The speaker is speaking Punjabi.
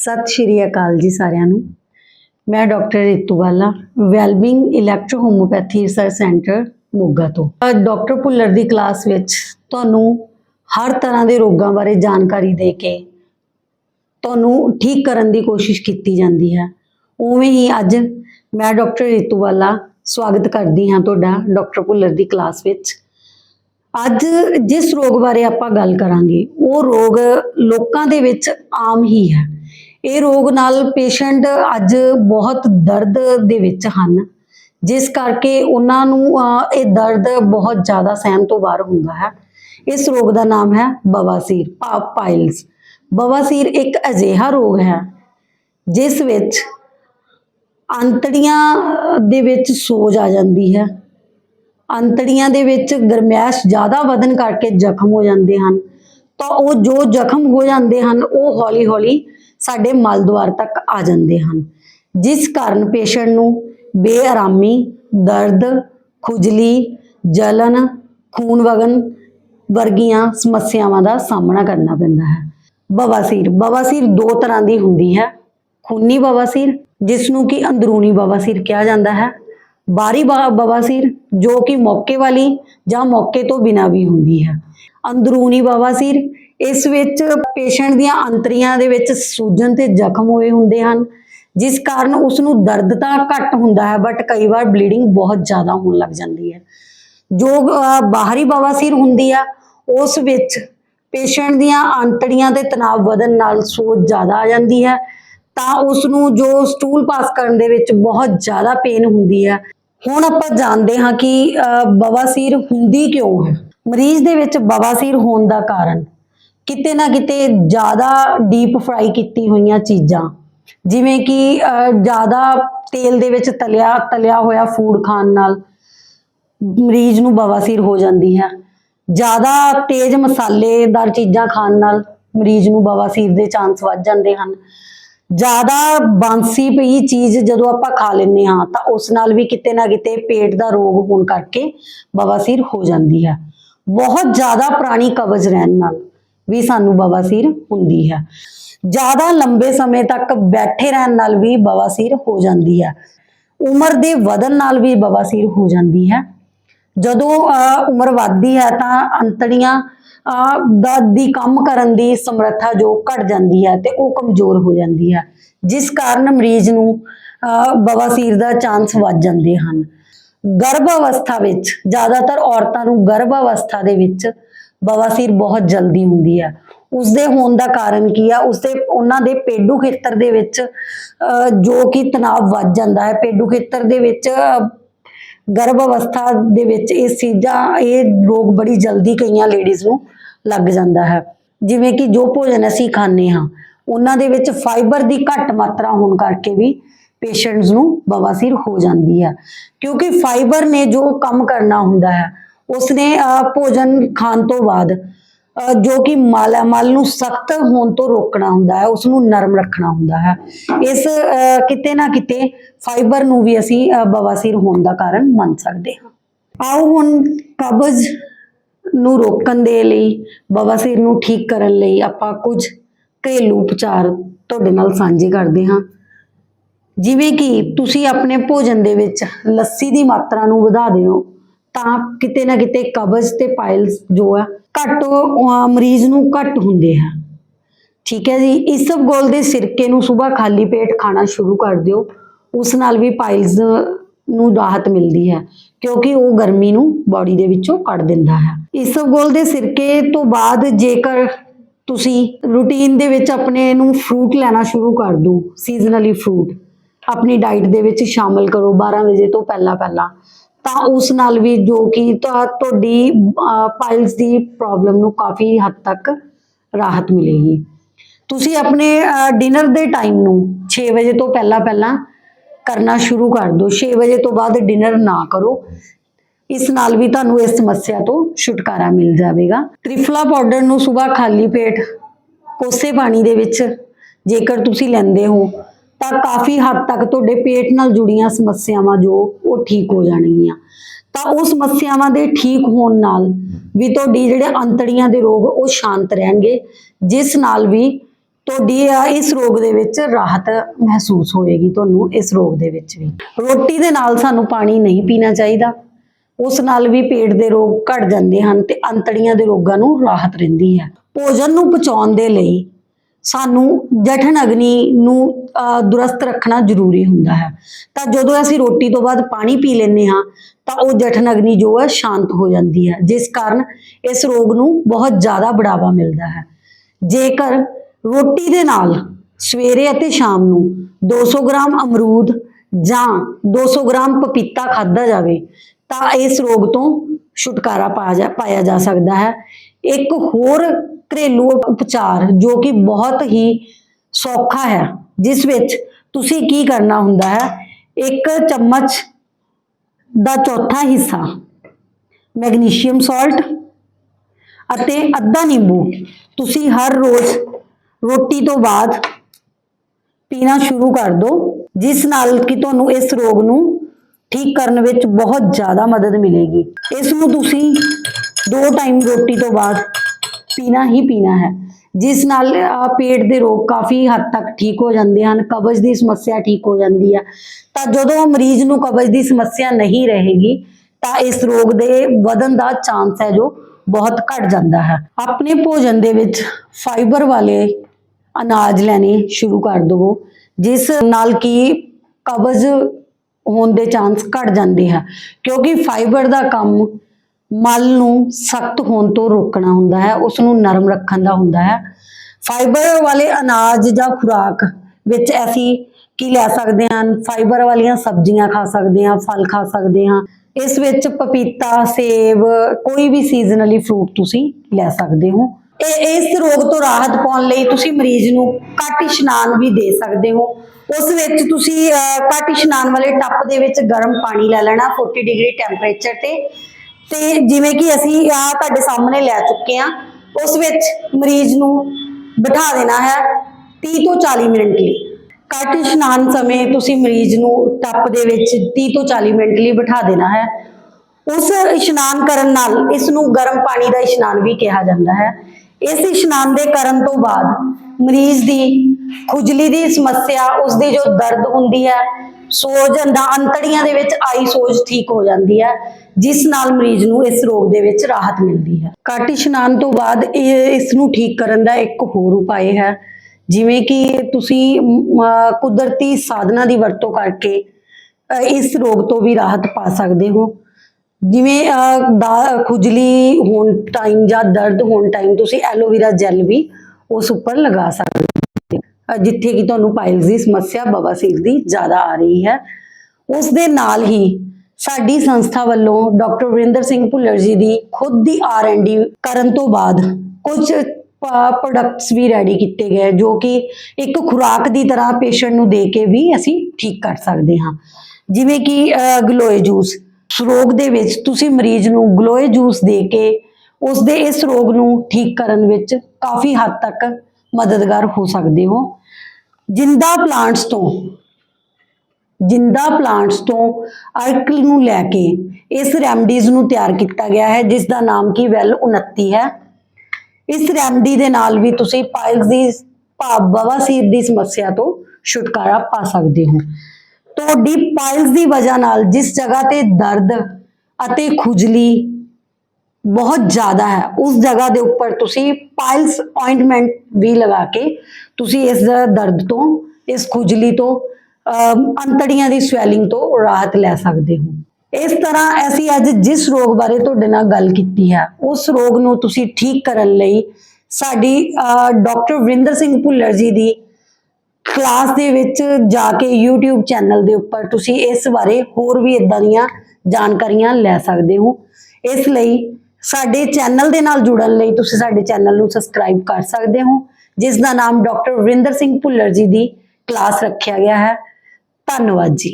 ਸਤਿ ਸ਼੍ਰੀ ਅਕਾਲ ਜੀ ਸਾਰਿਆਂ ਨੂੰ। ਮੈਂ doctor Ritu Bala, wellbeing electro homoeopathy research centre, Moga ਤੋਂ। ਅੱਜ ਡਾਕਟਰ ਭੁੱਲਰ ਦੀ ਕਲਾਸ ਵਿੱਚ ਤੁਹਾਨੂੰ ਹਰ ਤਰ੍ਹਾਂ ਦੇ ਰੋਗਾਂ ਬਾਰੇ ਜਾਣਕਾਰੀ ਦੇ ਕੇ ਤੁਹਾਨੂੰ ਠੀਕ ਕਰਨ ਦੀ ਕੋਸ਼ਿਸ਼ ਕੀਤੀ ਜਾਂਦੀ ਹੈ। ਉਵੇਂ ਹੀ ਅੱਜ ਮੈਂ ਡਾਕਟਰ ਰਿਤੂ ਬਾਲਾ ਸਵਾਗਤ ਕਰਦੀ ਹਾਂ ਤੁਹਾਡਾ ਡਾਕਟਰ ਭੁੱਲਰ ਦੀ ਕਲਾਸ ਵਿੱਚ। ਅੱਜ ਜਿਸ ਰੋਗ ਬਾਰੇ ਆਪਾਂ ਗੱਲ ਕਰਾਂਗੇ, ਉਹ ਰੋਗ ਲੋਕਾਂ ਦੇ ਵਿੱਚ ਆਮ ਹੀ ਹੈ। ਇਹ ਰੋਗ ਨਾਲ ਪੇਸ਼ੈਂਟ ਅੱਜ ਬਹੁਤ ਦਰਦ ਦੇ ਵਿੱਚ ਹਨ। ਜਿਸ ਕਰਕੇ ਉਹਨਾਂ ਨੂੰ ਇਹ ਦਰਦ ਬਹੁਤ ਜ਼ਿਆਦਾ ਸਹਿਣ ਤੋਂ ਬਾਹਰ ਹੁੰਦਾ ਹੈ। ਇਸ ਰੋਗ ਦਾ ਨਾਮ ਹੈ ਬਵਾਸੀਰ ਪਾਇਲਸ। ਬਵਾਸੀਰ ਇੱਕ ਅਜਿਹਾ ਰੋਗ ਹੈ, ਜਿਸ ਵਿੱਚ ਅੰਤੜੀਆਂ ਦੇ ਵਿੱਚ ਸੋਜ ਆ ਜਾਂਦੀ ਹੈ। ਅੰਤੜੀਆਂ ਦੇ ਵਿੱਚ ਗਰਮੈਸ਼ ਜ਼ਿਆਦਾ ਵਧਣ ਕਰਕੇ ਜ਼ਖਮ ਹੋ ਜਾਂਦੇ ਹਨ। ਤਾਂ ਉਹ ਜੋ ਜ਼ਖਮ ਹੋ ਜਾਂਦੇ ਹਨ, ਉਹ ਹੌਲੀ-ਹੌਲੀ ਸਾਡੇ ਮਲ ਦੁਆਰ ਤੱਕ ਆ ਜਾਂਦੇ ਹਨ। ਜਿਸ ਕਾਰਨ ਪੇਸ਼ੈਂਟ ਨੂੰ ਬੇਆਰਾਮੀ, ਦਰਦ, ਖੁਜਲੀ, ਜਲਨ, ਖੂਨ ਵਗਣ ਵਰਗੀਆਂ ਸਮੱਸਿਆਵਾਂ ਦਾ ਸਾਹਮਣਾ ਕਰਨਾ ਪੈਂਦਾ ਹੈ। ਬਵਾਸੀਰ ਬਵਾਸੀਰ ਦੋ ਤਰ੍ਹਾਂ ਦੀ ਹੁੰਦੀ ਹੈ। ਖੂਨੀ ਬਵਾਸੀਰ, ਜਿਸ ਨੂੰ ਕਿ ਅੰਦਰੂਨੀ ਬਵਾਸੀਰ ਕਿਹਾ ਜਾਂਦਾ ਹੈ। ਬਾਹਰੀ ਬਵਾਸੀਰ, ਜੋ ਕਿ ਮੌਕੇ ਵਾਲੀ ਜਾਂ ਮੌਕੇ ਤੋਂ ਬਿਨਾ ਵੀ ਹੁੰਦੀ ਹੈ। ਅੰਦਰੂਨੀ ਬਵਾਸੀਰ ਇਸ ਵਿੱਚ ਪੇਸ਼ੈਂਟ ਦੀਆਂ ਅੰਤਰੀਆਂ ਦੇ ਵਿੱਚ ਸੂਜਨ ਤੇ ਜ਼ਖਮ ਹੋਏ ਹੁੰਦੇ ਹਨ ਜਿਸ ਕਾਰਨ ਉਸ ਨੂੰ ਦਰਦ ਤਾਂ ਘੱਟ ਹੁੰਦਾ ਹੈ ਬਟ ਕਈ ਵਾਰ ਬਲੀਡਿੰਗ ਬਹੁਤ ਜ਼ਿਆਦਾ ਹੋਣ ਲੱਗ ਜਾਂਦੀ ਹੈ। ਜੋ ਬਾਹਰੀ ਬਵਾਸੀਰ ਹੁੰਦੀ ਆ ਉਸ ਵਿੱਚ ਪੇਸ਼ੈਂਟ ਦੀਆਂ ਅੰਤੜੀਆਂ ਤੇ ਤਣਾਅ ਵਧਣ ਨਾਲ ਸੋਜ ਜ਼ਿਆਦਾ ਆ ਜਾਂਦੀ ਹੈ ਤਾਂ ਉਸ ਨੂੰ ਜੋ ਸਟੂਲ ਪਾਸ ਕਰਨ ਦੇ ਵਿੱਚ ਬਹੁਤ ਜ਼ਿਆਦਾ ਪੇਨ ਹੁੰਦੀ ਹੈ। ਹੁਣ ਆਪਾਂ ਜਾਣਦੇ ਹਾਂ ਕਿ ਅਹ, ਬਵਾਸੀਰ ਹੁੰਦੀ ਕਿਉਂ ਹੈ? ਮਰੀਜ਼ ਦੇ ਵਿੱਚ ਬਵਾਸੀਰ ਹੋਣ ਦਾ ਕਾਰਨ ਕਿਤੇ ਨਾ ਕਿਤੇ ਜ਼ਿਆਦਾ ਡੀਪ ਫਰਾਈ ਕੀਤੀ ਹੋਈਆਂ ਚੀਜ਼ਾਂ। ਜਿਵੇਂ ਕਿ ਅਹ, ਜ਼ਿਆਦਾ ਤੇਲ ਦੇ ਵਿੱਚ ਤਲਿਆ ਤਲਿਆ ਹੋਇਆ ਫੂਡ ਖਾਣ ਨਾਲ ਮਰੀਜ਼ ਨੂੰ ਬਵਾਸੀਰ ਹੋ ਜਾਂਦੀ ਹੈ। ਜ਼ਿਆਦਾ ਤੇਜ਼ ਮਸਾਲੇਦਾਰ ਚੀਜ਼ਾਂ ਖਾਣ ਨਾਲ ਮਰੀਜ਼ ਨੂੰ ਬਵਾਸੀਰ ਦੇ ਚਾਂਸ ਵੱਧ ਜਾਂਦੇ ਹਨ। ਜ਼ਿਆਦਾ ਬਾਂਸੀ ਪਈ ਚੀਜ਼ ਜਦੋਂ ਆਪਾਂ ਖਾ ਲੈਂਦੇ ਹਾਂ ਤਾਂ ਉਸ ਨਾਲ ਵੀ ਕਿਤੇ ਨਾ ਕਿਤੇ ਪੇਟ ਦਾ ਰੋਗ ਹੋਣ ਕਰਕੇ ਬਵਾਸੀਰ ਹੋ ਜਾਂਦੀ ਹੈ। ਬਹੁਤ ਜ਼ਿਆਦਾ ਪੁਰਾਣੀ ਕਬਜ਼ ਰਹਿਣ ਨਾਲ। ਵੀ ਸਾਨੂੰ ਬਵਾਸੀਰ ਹੁੰਦੀ ਹੈ। ਜ਼ਿਆਦਾ ਲੰਬੇ ਸਮੇਂ ਤੱਕ ਬੈਠੇ ਰਹਿਣ ਨਾਲ ਵੀ ਬਵਾਸੀਰ ਹੋ ਜਾਂਦੀ ਹੈ। ਉਮਰ ਦੇ ਵਧਣ ਨਾਲ ਵੀ ਬਵਾਸੀਰ ਹੋ ਜਾਂਦੀ ਹੈ। ਜਦੋਂ ਉਮਰ ਵੱਧਦੀ ਹੈ ਤਾਂ ਅੰਤੜੀਆਂ ਦਾ ਦੀ ਕੰਮ ਕਰਨ ਦੀ ਸਮਰੱਥਾ ਜੋ ਘਟ ਜਾਂਦੀ ਹੈ ਤੇ ਉਹ ਕਮਜ਼ੋਰ ਹੋ ਜਾਂਦੀ ਹੈ। ਜਿਸ ਕਾਰਨ ਮਰੀਜ਼ ਨੂੰ ਅਹ, ਬਵਾਸੀਰ ਦਾ ਚਾਂਸ ਵੱਧ ਜਾਂਦੇ ਹਨ। ਗਰਭ ਅਵਸਥਾ ਵਿੱਚ ਜ਼ਿਆਦਾਤਰ ਔਰਤਾਂ ਨੂੰ ਗਰਭ ਅਵਸਥਾ ਦੇ ਵਿੱਚ ਬਵਾਸੀਰ ਬਹੁਤ ਜਲਦੀ ਹੁੰਦੀ ਹੈ ਉਸਦੇ ਹੋਣ ਦਾ ਕਾਰਨ ਕੀ ਆ? ਉਸਦੇ, ਉਹਨਾਂ ਦੇ ਪੇਡੂ ਖੇਤਰ ਦੇ ਵਿੱਚ ਜੋ ਕਿ ਤਣਾਅ ਵੱਧ ਜਾਂਦਾ ਹੈ, ਪੇਡੂ ਖੇਤਰ ਦੇ ਵਿੱਚ ਗਰਭ ਅਵਸਥਾ ਦੇ ਵਿੱਚ ਇਹ ਚੀਜ਼ਾਂ, ਇਹ ਰੋਗ ਬੜੀ ਜਲਦੀ ਕਈਆਂ ਲੇਡੀਜ਼ ਨੂੰ ਲੱਗ ਜਾਂਦਾ ਹੈ। ਜਿਵੇਂ ਕਿ ਜੋ ਭੋਜਨ ਅਸੀਂ ਖਾਂਦੇ ਹਾਂ, ਉਹਨਾਂ ਦੇ ਵਿੱਚ ਫਾਈਬਰ ਦੀ ਘੱਟ ਮਾਤਰਾ ਹੋਣ ਕਰਕੇ ਵੀ ਪੇਸ਼ੈਂਟਸ ਨੂੰ ਬਵਾਸੀਰ ਹੋ ਜਾਂਦੀ ਹੈ ਕਿਉਂਕਿ ਫਾਈਬਰ ਨੇ ਜੋ ਕੰਮ ਕਰਨਾ ਹੁੰਦਾ ਹੈ ਉਸਨੇ ਅਹ, ਭੋਜਨ ਖਾਣ ਤੋਂ ਬਾਅਦ ਜੋ ਕਿ ਮਲ ਮਲ ਨੂੰ ਸਖਤ ਹੋਣ ਤੋਂ ਰੋਕਣਾ ਹੁੰਦਾ ਹੈ ਉਸ ਨੂੰ ਨਰਮ ਰੱਖਣਾ ਹੁੰਦਾ ਹੈ। ਇਸ ਕਿਤੇ ਨਾ ਕਿਤੇ ਫਾਈਬਰ ਨੂੰ ਵੀ ਅਸੀਂ ਅਹ, ਬਵਾਸੀਰ ਹੋਣ ਦਾ ਕਾਰਨ ਮੰਨ ਸਕਦੇ ਹਾਂ। ਆਓ ਹੁਣ ਕਬਜ਼ ਨੂੰ ਰੋਕਣ ਦੇ ਲਈ ਬਵਾਸੀਰ ਨੂੰ ਠੀਕ ਕਰਨ ਲਈ ਆਪਾਂ ਕੁਝ ਘਰੇਲੂ ਉਪਚਾਰ ਤੁਹਾਡੇ ਨਾਲ ਸਾਂਝੇ ਕਰਦੇ ਹਾਂ। ਜਿਵੇਂ ਕਿ ਤੁਸੀਂ ਆਪਣੇ ਭੋਜਨ ਦੇ ਵਿੱਚ ਲੱਸੀ ਦੀ ਮਾਤਰਾ ਨੂੰ ਵਧਾ ਦਿਓ। ਤਾਂ ਕਿਤੇ ਨਾ ਕਿਤੇ ਕਬਜ਼ ਤੇ ਪਾਇਲਸ ਜੋ ਹੈ ਘੱਟ ਮਰੀਜ਼ ਨੂੰ ਘੱਟ ਹੁੰਦੇ ਆ। ਠੀਕ ਹੈ ਜੀ? ਇਸਬਗੋਲ ਦੇ ਸਿਰਕੇ ਨੂੰ ਸਵੇਰ ਖਾਲੀ ਪੇਟ ਖਾਣਾ ਸ਼ੁਰੂ ਕਰ ਦਿਓ। ਉਸ ਨਾਲ ਵੀ ਪਾਇਲਸ ਨੂੰ ਰਾਹਤ ਮਿਲਦੀ ਹੈ, ਕਿਉਂਕਿ ਉਹ ਗਰਮੀ ਨੂੰ ਬਾਡੀ ਦੇ ਵਿੱਚੋਂ ਕੱਢ ਦਿੰਦਾ ਹੈ। ਇਸਬਗੋਲ ਦੇ ਸਿਰਕੇ ਤੋਂ ਬਾਅਦ ਜੇਕਰ ਤੁਸੀਂ ਰੂਟੀਨ ਦੇ ਵਿੱਚ ਆਪਣੇ ਨੂੰ ਫਰੂਟ ਲੈਣਾ ਸ਼ੁਰੂ ਕਰ ਦਿਓ ਸੀਜ਼ਨਲੀ ਫਰੂਟ ਆਪਣੀ ਡਾਈਟ ਦੇ ਵਿੱਚ ਸ਼ਾਮਲ ਕਰੋ 12 ਵਜੇ ਤੋਂ ਪਹਿਲਾਂ ਪਹਿਲਾਂ ਤਾਂ ਉਸ ਨਾਲ ਵੀ ਜੋ ਕਿ ਤੁਹਾਡੀ ਪਾਈਲਸ ਦੀ ਪ੍ਰੋਬਲਮ ਨੂੰ ਕਾਫੀ ਹੱਦ ਤੱਕ ਰਾਹਤ ਮਿਲੇਗੀ। ਤੁਸੀਂ ਆਪਣੇ ਡਿਨਰ ਦੇ ਟਾਈਮ ਨੂੰ 6 ਵਜੇ ਤੋਂ ਪਹਿਲਾਂ ਪਹਿਲਾਂ ਕਰਨਾ ਸ਼ੁਰੂ ਕਰ ਦਿਓ। 6 ਵਜੇ ਤੋਂ ਬਾਅਦ ਡਿਨਰ ਨਾ ਕਰੋ। ਇਸ ਨਾਲ ਵੀ ਤੁਹਾਨੂੰ ਇਸ ਸਮੱਸਿਆ ਤੋਂ ਛੁਟਕਾਰਾ ਮਿਲ ਜਾਵੇਗਾ। ਤ੍ਰਿਫਲਾ ਪਾਊਡਰ ਨੂੰ ਸਵੇਰ ਖਾਲੀ ਪੇਟ ਕੋਸੇ ਪਾਣੀ ਦੇ ਵਿੱਚ ਜੇਕਰ ਤੁਸੀਂ ਲੈਂਦੇ ਹੋ ਤਾਂ ਕਾਫੀ ਹੱਦ ਤੱਕ ਤੁਹਾਡੇ ਪੇਟ ਨਾਲ ਜੁੜੀਆਂ ਸਮੱਸਿਆਵਾਂ ਜੋ ਉਹ ਠੀਕ ਹੋ ਜਾਣਗੀਆਂ। ਤਾਂ ਉਹ ਸਮੱਸਿਆਵਾਂ ਦੇ ਠੀਕ ਹੋਣ ਨਾਲ ਵੀ ਤੁਹਾਡੀ ਜਿਹੜੇ ਅੰਤੜੀਆਂ ਦੇ ਰੋਗ ਉਹ ਸ਼ਾਂਤ ਰਹਿਣਗੇ, ਜਿਸ ਨਾਲ ਵੀ ਤੁਹਾਡੀ ਇਸ ਰੋਗ ਦੇ ਵਿੱਚ ਰਾਹਤ ਮਹਿਸੂਸ ਹੋਏਗੀ ਤੁਹਾਨੂੰ ਇਸ ਰੋਗ ਦੇ ਵਿੱਚ ਵੀ। ਰੋਟੀ ਦੇ ਨਾਲ ਸਾਨੂੰ ਪਾਣੀ ਨਹੀਂ ਪੀਣਾ ਚਾਹੀਦਾ। ਉਸ ਨਾਲ ਵੀ ਪੇਟ ਦੇ ਰੋਗ ਘਟ ਜਾਂਦੇ ਹਨ ਤੇ ਅੰਤੜੀਆਂ ਦੇ ਰੋਗਾਂ ਨੂੰ ਰਾਹਤ ਰਹਿੰਦੀ ਹੈ। ਭੋਜਨ ਨੂੰ ਪਚਾਉਣ ਦੇ ਲਈ ਸਾਨੂੰ ਜਠਨ ਅਗਨੀ ਨੂੰ ਦੁਰਸਤ ਰੱਖਣਾ ਜ਼ਰੂਰੀ ਹੁੰਦਾ ਹੈ। ਤਾਂ ਜਦੋਂ ਅਸੀਂ ਰੋਟੀ ਤੋਂ ਬਾਅਦ ਪਾਣੀ ਪੀ ਲੈਂਦੇ ਹਾਂ, ਤਾਂ ਉਹ ਜਠਨ ਅਗਨੀ ਜੋ ਹੈ ਸ਼ਾਂਤ ਹੋ ਜਾਂਦੀ ਹੈ, ਜਿਸ ਕਾਰਨ ਇਸ ਰੋਗ ਨੂੰ ਬਹੁਤ ਜ਼ਿਆਦਾ ਬੜਾਵਾ ਮਿਲਦਾ ਹੈ। ਜੇਕਰ ਰੋਟੀ ਦੇ ਨਾਲ ਸਵੇਰੇ ਅਤੇ ਸ਼ਾਮ ਨੂੰ 200 ਗ੍ਰਾਮ ਅਮਰੂਦ ਜਾਂ 200 ਗ੍ਰਾਮ ਪਪੀਤਾ ਖਾਧਾ ਜਾਵੇ, ਤਾਂ ਇਸ ਰੋਗ ਤੋਂ ਛੁਟਕਾਰਾ ਪਾਇਆ ਜਾ ਪਾਇਆ ਜਾ ਸਕਦਾ ਹੈ। ਇੱਕ ਹੋਰ ਘਰੇਲੂ ਉਪਚਾਰ ਜੋ ਕਿ ਬਹੁਤ ਹੀ ਸੌਖਾ ਹੈ, ਜਿਸ ਵਿੱਚ ਤੁਸੀਂ ਕੀ ਕਰਨਾ ਹੁੰਦਾ ਹੈ, ਇੱਕ ਚਮਚ ਦਾ ਚੌਥਾ ਹਿੱਸਾ ਮੈਗਨੀਸ਼ੀਅਮ ਸਾਲਟ ਅਤੇ ਅੱਧਾ ਨਿੰਬੂ ਤੁਸੀਂ ਹਰ ਰੋਜ਼ ਰੋਟੀ ਤੋਂ ਬਾਅਦ ਪੀਣਾ ਸ਼ੁਰੂ ਕਰ ਦਿਓ, ਜਿਸ ਨਾਲ ਕਿ ਤੁਹਾਨੂੰ ਇਸ ਰੋਗ ਨੂੰ ਠੀਕ ਕਰਨ ਵਿੱਚ ਬਹੁਤ ਜ਼ਿਆਦਾ ਮਦਦ ਮਿਲੇਗੀ। ਇਸ ਨੂੰ ਤੁਸੀਂ ਦੋ ਟਾਈਮ ਰੋਟੀ ਤੋਂ ਬਾਅਦ ਪੀਣਾ ਹੀ ਪੀਣਾ ਹੈ। ਜਿਸ ਨਾਲ ਪੇਟ ਦੇ ਰੋਗ ਕਾਫੀ ਹੱਦ ਤੱਕ ਠੀਕ ਹੋ ਜਾਂਦੇ ਹਨ, ਕਬਜ਼ ਦੀ ਸਮੱਸਿਆ ਠੀਕ ਹੋ ਜਾਂਦੀ ਹੈ ਤਾਂ ਜਦੋਂ ਮਰੀਜ਼ ਨੂੰ ਕਬਜ਼ ਦੀ ਸਮੱਸਿਆ ਨਹੀਂ ਰਹੇਗੀ, ਤਾਂ ਇਸ ਰੋਗ ਦੇ ਵਧਣ ਦਾ ਚਾਂਸ ਹੈ ਜੋ ਬਹੁਤ ਘਟ ਜਾਂਦਾ ਹੈ। ਆਪਣੇ ਭੋਜਨ ਦੇ ਵਿੱਚ ਫਾਈਬਰ ਵਾਲੇ ਅਨਾਜ ਲੈਣੇ ਸ਼ੁਰੂ ਕਰ ਦਵੋ, ਜਿਸ ਨਾਲ ਕਿ ਕਬਜ਼ ਹੋਣ ਦੇ ਚਾਂਸ ਘਟ ਜਾਂਦੇ ਹੈ ਕਿਉਂਕਿ ਫਾਈਬਰ ਦਾ ਕੰਮ ਮਲ ਨੂੰ ਸਖਤ ਹੋਣ ਤੋਂ ਰੋਕਣਾ ਹੁੰਦਾ ਹੈ ਉਸ ਨੂੰ ਨਰਮ ਰੱਖਣ ਦਾ ਹੁੰਦਾ ਹੈ। ਫਾਈਬਰ ਵਾਲੇ ਅਨਾਜ ਜਾਂ ਖੁਰਾਕ ਵਿੱਚ ਅਸੀਂ ਕੀ ਲੈ ਸਕਦੇ ਹਾਂ? ਫਾਈਬਰ ਵਾਲੀਆਂ ਸਬਜ਼ੀਆਂ ਖਾ ਸਕਦੇ ਹਾਂ, ਫਲ ਖਾ ਸਕਦੇ ਹਾਂ। ਇਸ ਵਿੱਚ ਪਪੀਤਾ, ਸੇਬ, ਕੋਈ ਵੀ ਸੀਜ਼ਨਲੀ ਫਰੂਟ ਤੁਸੀਂ ਲੈ ਸਕਦੇ ਹੋ। ਇਸ ਰੋਗ ਤੋਂ ਰਾਹਤ ਪਾਉਣ ਲਈ ਤੁਸੀਂ ਮਰੀਜ਼ ਨੂੰ ਘੱਟ ਇਸ਼ਨਾਨ ਵੀ ਦੇ ਸਕਦੇ ਹੋ। ਉਸ ਵਿੱਚ ਤੁਸੀਂ ਅਹ, ਘੱਟ ਇਸ਼ਨਾਨ ਵਾਲੇ ਟੱਪ ਦੇ ਵਿੱਚ ਗਰਮ ਪਾਣੀ ਲੈ ਲੈਣਾ 40 ਡਿਗਰੀ ਟੈਂਪਰੇਚਰ ਤੇ। ਤੇ ਜਿਵੇਂ ਕਿ ਅਸੀਂ ਆ ਤੁਹਾਡੇ ਸਾਹਮਣੇ ਲੈ ਚੁੱਕੇ ਆ ਉਸ ਵਿੱਚ ਮਰੀਜ਼ ਨੂੰ ਬਿਠਾ ਦੇਣਾ ਹੈ 30 ਤੋਂ 40 ਮਿੰਟ ਲਈ। ਘੱਟ ਇਸ਼ਨਾਨ ਸਮੇਂ ਤੁਸੀਂ ਮਰੀਜ਼ ਨੂੰ ਟੱਪ ਦੇ ਵਿੱਚ 30 ਤੋਂ 40 ਮਿੰਟ ਲਈ ਬਿਠਾ ਦੇਣਾ ਹੈ। ਉਸ ਇਸ਼ਨਾਨ ਕਰਨ ਨਾਲ ਇਸ ਨੂੰ ਗਰਮ ਪਾਣੀ ਦਾ ਇਸ਼ਨਾਨ ਵੀ ਕਿਹਾ ਜਾਂਦਾ ਹੈ। ਇਸ ਇਸ਼ਨਾਨ ਦੇ ਕਰਨ ਤੋਂ ਬਾਅਦ ਮਰੀਜ਼ ਦੀ ਖੁਜਲੀ ਦੀ ਸਮੱਸਿਆ ਉਸ ਦੀ ਜੋ ਦਰਦ ਹੁੰਦੀ ਹੈ ਸੋਜ ਅੰਦਾ ਅੰਤੜੀਆਂ ਦੇ ਵਿੱਚ ਆਈ ਸੋਜ ਠੀਕ ਹੋ ਜਾਂਦੀ ਹੈ ਜਿਸ ਨਾਲ ਮਰੀਜ਼ ਨੂੰ ਇਸ ਰੋਗ ਦੇ ਵਿੱਚ ਰਾਹਤ ਮਿਲਦੀ ਹੈ। ਘੱਟ ਇਸ਼ਨਾਨ ਤੋਂ ਬਾਅਦ ਇਹ ਇਸ ਨੂੰ ਠੀਕ ਕਰਨ ਦਾ ਇੱਕ ਹੋਰ ਉਪਾਅ ਹੈ ਜਿਵੇਂ ਕਿ ਤੁਸੀਂ ਅਹ, ਕੁਦਰਤੀ ਸਾਧਨਾਂ ਦੀ ਵਰਤੋਂ ਕਰਕੇ ਇਸ ਰੋਗ ਤੋਂ ਵੀ ਰਾਹਤ ਪਾ ਸਕਦੇ ਹੋ। ਜਿਵੇਂ ਅਹ, ਦਾ ਖੁਜਲੀ ਹੋਣ ਟਾਈਮ ਜਾਂ ਦਰਦ ਹੋਣ ਟਾਈਮ ਤੁਸੀਂ ਐਲੋਵੇਰਾ ਜੈਲ ਵੀ ਉਸ ਉੱਪਰ ਲਗਾ ਸਕਦੇ ਹੋ। ਜਿੱਥੇ ਕਿ ਤੁਹਾਨੂੰ ਪਾਇਲਸ ਦੀ ਸਮੱਸਿਆ ਬਵਾਸੀਰ ਦੀ ਜ਼ਿਆਦਾ ਆ ਰਹੀ ਹੈ। ਉਸ ਦੇ ਨਾਲ ਹੀ ਸਾਡੀ ਸੰਸਥਾ ਵੱਲੋਂ ਡਾਕਟਰ ਵਰਿੰਦਰ ਸਿੰਘ ਭੁੱਲਰ ਜੀ ਦੀ ਖੁਦ ਦੀ ਆਰ ਐਨ ਡੀ ਕਰਨ ਤੋਂ ਬਾਅਦ ਕੁਝ ਪ੍ਰੋਡਕਟਸ ਵੀ ਰੈਡੀ ਕੀਤੇ ਗਏ ਜੋ ਕਿ ਇੱਕ ਖੁਰਾਕ ਦੀ ਤਰ੍ਹਾਂ ਪੇਸ਼ੈਂਟ ਨੂੰ ਦੇ ਕੇ ਵੀ ਅਸੀਂ ਠੀਕ ਕਰ ਸਕਦੇ ਹਾਂ। ਜਿਵੇਂ ਕਿ ਗਲੋਏ ਜੂਸ। ਰੋਗ ਦੇ ਵਿੱਚ ਤੁਸੀਂ ਮਰੀਜ਼ ਨੂੰ ਗਲੋਏ ਜੂਸ ਦੇ ਕੇ ਉਸ ਦੇ ਇਸ ਰੋਗ ਨੂੰ ਠੀਕ ਕਰਨ ਵਿੱਚ ਕਾਫੀ ਹੱਦ ਤੱਕ ਮਦਦਗਾਰ ਹੋ ਸਕਦੇ ਹੋ। ਜਿੰਦਾ ਪਲਾਂਟਸ ਤੋਂ, ਜਿੰਦਾ ਪਲਾਂਟਸ ਤੋਂ ਅਰਕ ਨੂੰ ਲੈ ਕੇ ਇਸ ਰੈਮਡੀਜ਼ ਨੂੰ ਤਿਆਰ ਕੀਤਾ ਗਿਆ ਹੈ, ਜਿਸ ਦਾ ਨਾਮ ਕੀ ਵੈਲ 29 ਹੈ। ਇਸ ਰੈਮਡੀ ਦੇ ਨਾਲ ਵੀ ਤੁਸੀਂ ਪਾਇਲਸ ਦੀ ਭਾਵ ਬਵਾਸੀਰ ਦੀ ਸਮੱਸਿਆ ਤੋਂ ਛੁਟਕਾਰਾ ਪਾ ਸਕਦੇ ਹੋ। ਤੁਹਾਡੀ ਪਾਇਲਸ ਦੀ ਵਜ੍ਹਾ ਨਾਲ ਜਿਸ ਜਗ੍ਹਾ ਤੇ ਦਰਦ ਅਤੇ ਖੁਜਲੀ ਬਹੁਤ ਜ਼ਿਆਦਾ ਹੈ ਉਸ ਜਗ੍ਹਾ ਦੇ ਉੱਪਰ ਤੁਸੀਂ ਪਾਇਲਸ ਆਇੰਟਮੈਂਟ ਵੀ ਲਗਾ ਕੇ ਤੁਸੀਂ ਇਸ ਦਰਦ ਤੋਂ ਇਸ ਖੁਜਲੀ ਤੋਂ ਅਮ, ਅੰਤੜੀਆਂ ਦੀ ਸਵੈਲਿੰਗ ਤੋਂ ਰਾਹਤ ਲੈ ਸਕਦੇ ਹੋ। ਇਸ ਤਰ੍ਹਾਂ ਅਸੀਂ ਅੱਜ ਜਿਸ ਰੋਗ ਬਾਰੇ ਤੁਹਾਡੇ ਨਾਲ ਗੱਲ ਕੀਤੀ ਹੈ ਉਸ ਰੋਗ ਨੂੰ ਤੁਸੀਂ ਠੀਕ ਕਰਨ ਲਈ ਸਾਡੀ ਡਾਕਟਰ ਵਰਿੰਦਰ ਸਿੰਘ ਭੁੱਲਰ ਜੀ ਦੀ ਕਲਾਸ ਦੇ ਵਿੱਚ ਜਾ ਕੇ YouTube ਚੈਨਲ ਦੇ ਉੱਪਰ ਤੁਸੀਂ ਇਸ ਬਾਰੇ ਹੋਰ ਵੀ ਇਦਾਂ ਦੀਆਂ ਜਾਣਕਾਰੀਆਂ ਲੈ ਸਕਦੇ ਹੋ। ਇਸ ਲਈ ਸਾਡੇ ਚੈਨਲ ਦੇ ਨਾਲ ਜੁੜਨ ਲਈ ਤੁਸੀਂ ਸਾਡੇ ਚੈਨਲ ਨੂੰ ਸਬਸਕ੍ਰਾਈਬ ਕਰ ਸਕਦੇ ਹੋ, ਜਿਸ ਦਾ ਨਾਮ ਡਾਕਟਰ ਵਰਿੰਦਰ ਸਿੰਘ ਭੁੱਲਰ ਜੀ ਦੀ ਕਲਾਸ ਰੱਖਿਆ ਗਿਆ ਹੈ। ਧੰਨਵਾਦ ਜੀ।